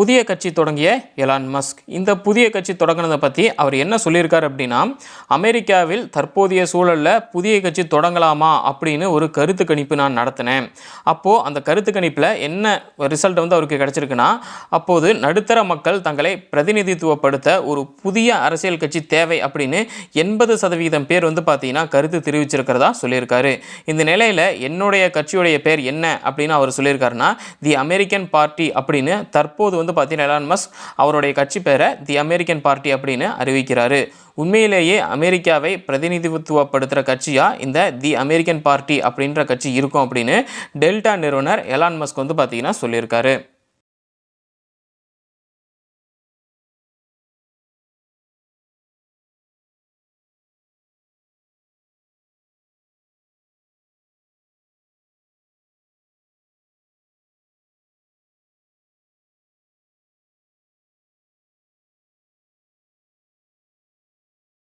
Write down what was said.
புதிய கட்சி தொடங்கிய எலான் மஸ்க். இந்த புதிய கட்சி தொடங்கினதை பற்றி அவர் என்ன சொல்லியிருக்கார் அப்படின்னா அமெரிக்காவில் தற்போதைய சூழலில் புதிய கட்சி தொடங்கலாமா அப்படின்னு ஒரு கருத்து கணிப்பு நான் நடத்தினேன். அப்போது அந்த கருத்து கணிப்பில் என்ன ரிசல்ட் வந்து அவருக்கு கிடச்சிருக்குன்னா அப்போது நடுத்தர மக்கள் தங்களை பிரதிநிதித்துவப்படுத்த ஒரு புதிய அரசியல் கட்சி தேவை அப்படின்னு எண்பது சதவீதம் பேர் வந்து பார்த்தீங்கன்னா கருத்து தெரிவிச்சிருக்கிறதா சொல்லியிருக்காரு. இந்த நிலையில் என்னுடைய கட்சியுடைய பேர் என்ன அப்படின்னு அவர் சொல்லியிருக்காருன்னா தி அமெரிக்கன் பார்ட்டி அப்படின்னு தற்போது வந்து பார்த்தீங்கன்னா எலான் மஸ்க் அவருடைய கட்சி பேரை தி அமெரிக்கன் பார்ட்டி அப்படின்னு அறிவிக்கிறாரு. உண்மையிலேயே அமெரிக்காவை பிரதிநிதித்துவப்படுத்துகிற கட்சியாக இந்த தி அமெரிக்கன் பார்ட்டி அப்படின்ற கட்சி இருக்கும் அப்படின்னு டெல்டா நிறுவனர் எலான் மஸ்க் வந்து பார்த்தீங்கன்னா சொல்லியிருக்காரு.